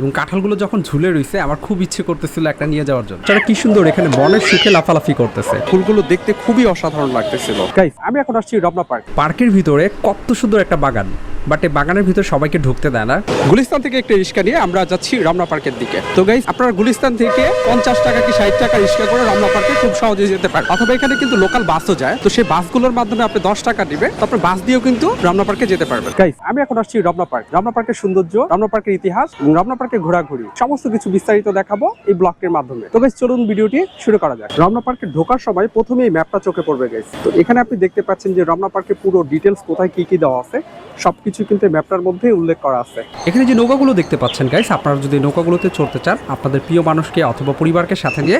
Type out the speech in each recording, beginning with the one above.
এবং কাঁঠালগুলো যখন ঝুলে রয়েছে আমার খুব ইচ্ছে করতেছিল একটা নিয়ে যাওয়ার জন্য। তারা কি সুন্দর এখানে বনের সুখে লাফালাফি করতেছে। ফুলগুলো দেখতে খুবই অসাধারণ লাগতেছিল। গাইস আমি এখন আসছি রমনা পার্ক। পার্কের ভিতরে কত সুন্দর একটা বাগান। বাট এই বাগানের ভিতরে সবাইকে ঢুকতে দেয় না। গুলিস্তান থেকে একটা রিক্সা নিয়ে আমরা যাচ্ছি রমনা পার্কের দিকে। তো গাইস আপনারা গুলিস্তান থেকে পঞ্চাশ টাকা কি ষাট টাকা রিক্সা করে রমনা পার্কে খুব সহজে যেতে পারেন। অথবা এখানে কিন্তু লোকাল বাসও যায়। তো সেই বাসগুলোর মাধ্যমে আপনি দশ টাকা দিবে তো আপনি বাস দিয়েও কিন্তু রমনা পার্কে যেতে পারবেন। গাইস আমি এখন আসছি রমনা পার্ক। রমনা পার্কের সৌন্দর্য, রমনা পার্কের ইতিহাস রমনা পার্কের ঘোরাঘুরি। সমস্ত কিছু বিস্তারিত দেখাবো এই ব্লগটির মাধ্যমে। তো গাইস চলুন ভিডিওটি শুরু করা যাক। রমনা পার্কে ঢোকার সময় প্রথমেই ম্যাপটা চোখে পড়বে গাইস তো এখানে আপনি দেখতে পাচ্ছেন যে রমনা পার্কের পুরো ডিটেলস কোথায় কি কি দেওয়া আছে, সবকিছু কিন্তু ম্যাপটার মধ্যে উল্লেখ করা আছে। এখানে যে নৌকাগুলো দেখতে পাচ্ছেন গাইস আপনারা যদি নৌকাগুলোতে চড়তে চান, আপনাদের প্রিয় মানুষকে অথবা পরিবারকে সাথে নিয়ে,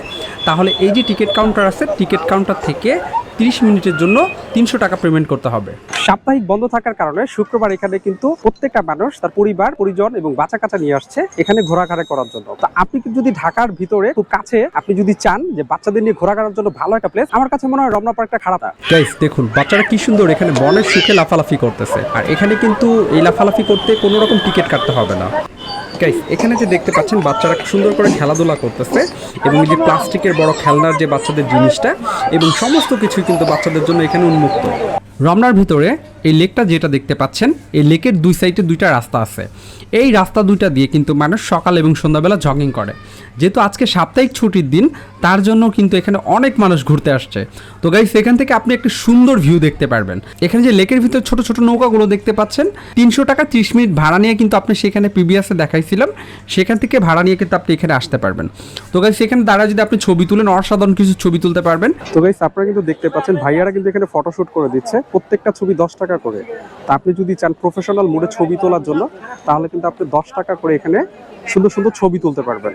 তাহলে এই যে টিকিট কাউন্টার আছে টিকিট কাউন্টার থেকে তিরিশ মিনিটের জন্য তিনশো টাকা পেমেন্ট করতে হবে। সাপ্তাহিক বন্ধ থাকার কারণে শুক্রবার এখানে কিন্তু প্রত্যেকটা মানুষ তার পরিবার পরিজন এবং বাচ্চা কাচ্চা নিয়ে আসছে এখানে ঘোরাঘাড়া করার জন্য। তো আপনি যদি ঢাকার ভিতরে খুব কাছে আপনি যদি চান যে বাচ্চাদের নিয়ে ঘোরাঘাড়ার জন্য ভালো একটা প্লেস আমার কাছে মনে হয় রমনা পার্কটা খারাপ গাইস দেখুন বাচ্চারা কি সুন্দর এখানে বনের সুখে লাফালাফি করতেছে। আর এখানে কিন্তু এই লাফালাফি করতে কোনো রকম টিকিট কাটতে হবে না। গাইস এখানে যে দেখতে পাচ্ছেন, বাচ্চারা সুন্দর করে খেলাধুলা করতেছে এবং এই যে প্লাস্টিকের বড় খেলনার যে বাচ্চাদের জিনিসটা এবং সমস্ত কিছুই কিন্তু বাচ্চাদের জন্য এখানে উন্মুক্ত। রমনার ভিতরে এই লেকটা যেটা দেখতে পাচ্ছেন, এই লেকের দুই সাইডে দুইটা রাস্তা আছে। এই রাস্তা দুইটা দিয়ে কিন্তু মানুষ সকাল এবং সন্ধ্যাবেলা জগিং করে। যেহেতু আজকে সাপ্তাহিক ছুটির দিন, তার জন্য কিন্তু এখানে অনেক মানুষ ঘুরতে আসছে। তো গাইস এখান থেকে আপনি একটা সুন্দর ভিউ দেখতে পারবেন। এখানে যে লেকের ভিতর ছোট ছোট নৌকাগুলো দেখতে পাচ্ছেন, তিনশো টাকা ত্রিশ মিনিট ভাড়া নিয়ে কিন্তু আপনি সেখানে পিবিএসে দেখাইছিলাম। সেখান থেকে ভাড়া নিয়ে কিন্তু আপনি এখানে আসতে পারবেন। তো গাইস এখানে দ্বারা যদি আপনি ছবি তুলেন, অসাধারণ কিছু ছবি তুলতে পারবেন। তো গাইস আপনারা কিন্তু দেখতে পাচ্ছেন, ভাইয়ারা কিন্তু এখানে ফটোশ্যুট করে দিচ্ছে। প্রত্যেকটা ছবি দশ টাকা করে। তা আপনি যদি চান প্রফেশনাল মোডে ছবি তোলার জন্য, তাহলে কিন্তু আপনি দশ টাকা করে এখানে সুন্দর সুন্দর ছবি তুলতে পারবেন।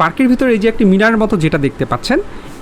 পার্কের ভিতরে এই যে একটি মিনারের মতো যেটা দেখতে পাচ্ছেন,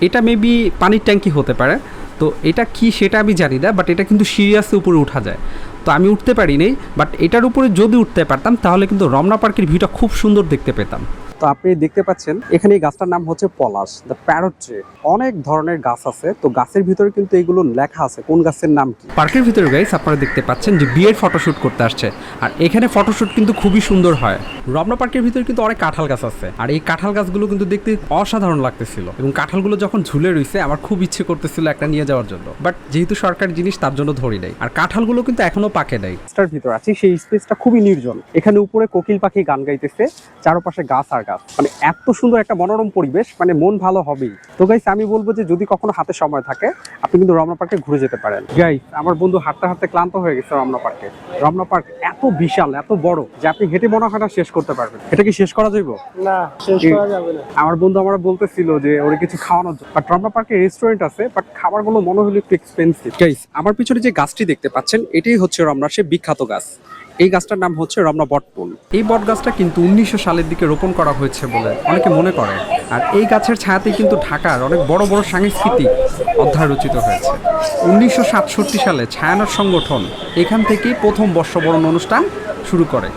এটা মেবি পানির ট্যাঙ্কি হতে পারে। তো এটা কি সেটা আমি জানি না বাট এটা কিন্তু সিরিয়াসে উপরে উঠা যায়। তো আমি উঠতে পারিনি বাট এটার উপরে যদি উঠতে পারতাম, তাহলে কিন্তু রমনা পার্কের ভিউটা খুব সুন্দর দেখতে পেতাম। তো আপনি দেখতে পাচ্ছেন এখানে এই গাছটার নাম হচ্ছে পলাশ দ্য প্যারট ট্রি অনেক ধরনের গাছ আছে তো গাছের ভিতরে কিন্তু এগুলো লেখা আছে কোন গাছের নাম কি? পার্কের ভিতরে গাইস আপনারা দেখতে পাচ্ছেন যে বিয়ের ফটোশ্যুট করতে আসছে আর এখানে ফটোশ্যুট কিন্তু খুবই সুন্দর হয়। রমনা পার্কের ভিতরে কিন্তু অনেক কাঁঠাল গাছ আছে আর এই কাঁঠাল গাছগুলো কিন্তু দেখতে অসাধারণ লাগতেছিল এবং কাঁঠালগুলো যখন ঝুলে রইছে আমার খুব ইচ্ছে করতেছিল একটা নিয়ে যাওয়ার জন্য। বাট যেহেতু সরকারি জিনিস তার জন্য ধরি নাই। আর কাঁঠালগুলো কিন্তু এখনও পাকে নাই। স্টার ভিতর আছি সেই স্পেসটা খুবই নির্জন। এখানে উপরে কোকিল পাখি গান গাইতেছে চারপাশে গাছ আর গাছ মানে এত সুন্দর একটা মনোরম পরিবেশ মানে মন ভালো হবেই। তো গাইস আমি বলব যে যদি কখনো হাতে সময় থাকে আপনি কিন্তু রমনা পার্কে ঘুরে যেতে পারেন। গাইস আমার বন্ধু হাঁটতে হাঁটতে ক্লান্ত হয়ে গেছে রমনা পার্কে রমনা পার্ক এত বিশাল এত বড় যে আপনি হেঁটে মনে হাঁটা শেষ করতে পারবেন। এটা কি শেষ করা যাইব? না শেষ করা যাবে না। আমার বন্ধু আমার বলতেছিল যে ওরে কিছু খাওয়ানোর জন্য। বাট রমনা পার্কে রেস্টুরেন্ট আছে বাট খাবারগুলো মনে হলো একটু এক্সপেন্সিভ গাইস আমার পিছনে যে গাছটি দেখতে পাচ্ছেন এটাই হচ্ছে রমনার সে বিখ্যাত গাছ। এই গাছটার নাম হচ্ছে রমনা বটপুল। এই বট গাছটা কিন্তু উনিশশো সালের দিকে রোপণ করা হয়েছে বলে অনেকে মনে করে। আর এই গাছের ছায়াতেই কিন্তু ঢাকার অনেক বড় বড় সাংস্কৃতিক অধ্যায় রচিত হয়েছে। উনিশশো সাতষট্টি সালে ছায়ানট সংগঠন এখান থেকেই প্রথম বর্ষবরণ অনুষ্ঠান শুরু করে,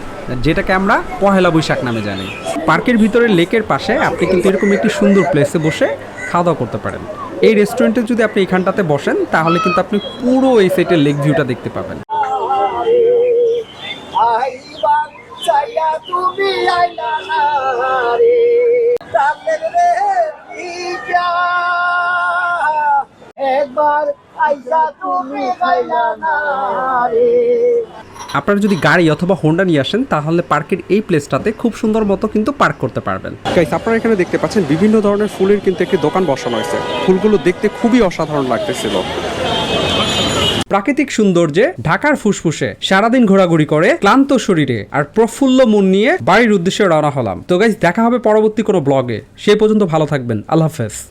যেটাকে আমরা পহেলা বৈশাখ নামে জানি। পার্কের ভিতরে লেকের পাশে আপনি কিন্তু এরকম একটি সুন্দর প্লেসে বসে খাওয়া দাওয়া করতে পারেন। এই রেস্টুরেন্টে যদি আপনি এখানটাতে বসেন, তাহলে কিন্তু আপনি পুরো এই সাইটের লেক ভিউটা দেখতে পাবেন। চাইয়া তুমি আইলা না রে। প্রাণের রে পিয়া একবার আইসা তুমি আইলা না রে। আপনারা যদি গাড়ি অথবা হোন্ডা নিয়ে আসেন তাহলে পার্কের এই প্লেসটাতে খুব সুন্দর মতো কিন্তু পার্ক করতে পারবেন। গাইস আপনারা এখানে দেখতে পাচ্ছেন বিভিন্ন ধরনের ফুলের কিন্তু একটি দোকান বসানো হয়েছে। ফুলগুলো দেখতে খুবই অসাধারণ লাগতেছিল। প্রাকৃতিক সৌন্দর্যে ঢাকার ফুসফুসে সারাদিন ঘোরাঘুরি করে ক্লান্ত শরীরে আর প্রফুল্ল মন নিয়ে বাড়ির উদ্দেশ্যে রওনা হলাম। তো গাইজ দেখা হবে পরবর্তী কোনো ব্লগে সেই পর্যন্ত ভালো থাকবেন। আল্লাহ হাফেজ।